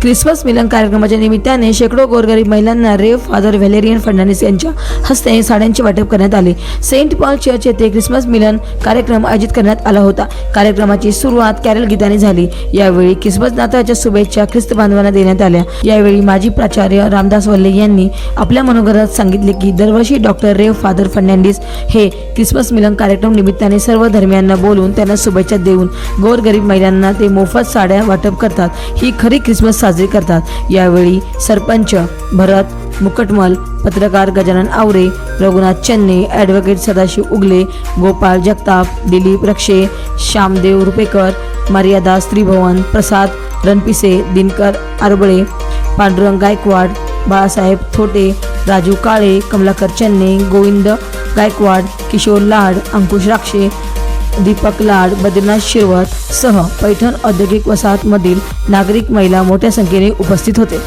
Christmas मिलन कार्यक्रमाच्या निमित्ताने शेकडो गोरगरीब महिलांना रेव फादर व्हॅलेरियन फर्नांडिस यांच्या हस्ते साड्यांचे वाटप करण्यात आले. सेंट पॉल चर्च येथे क्रिसमस मिलन कार्यक्रम आयोजित करण्यात आला होता. कार्यक्रमाची सुरुवात कॅरल गीताने झाली. यावेळी क्रिसमस नाताळच्या शुभेच्छा ख्रिस्त बांधवांना देण्यात आल्या. यावेळी माजी प्राचार्य रामदास वल्ले यांनी आपल्या मनोगतात सांगितले की दरवर्षी डॉक्टर रेव फादर फर्नांडिस हे क्रिसमस मिलन कार्यक्रम निमित्ताने सर्व धर्मियांना बोलून त्यांना शुभेच्छा देऊन गोरगरीब महिलांना ते मोफत साड्या वाटप करतात. ही खरी क्रिसमस साजरी करतात. यावेळी सरपंच भरत मुकटमल पत्रकार गजानन आवरे रघुनाथ चन्ने ॲडव्होकेट सदाशिव उगले गोपाळ जगताप दिलीप रक्षे श्यामदेव रुपेकर मर्यादा श्रीभवन प्रसाद रणपिसे दिनकर आरबळे पांडुरंग गायकवाड बाळासाहेब थोटे राजू काळे कमलाकर चन्ने गोविंद गायकवाड किशोर लाड अंकुश राक्षे दीपक लाड बद्रीनाथ शिरवत सह पैठण औद्योगिक वसाहतमधील नागरिक महिला मोठ्या संख्येने उपस्थित होते.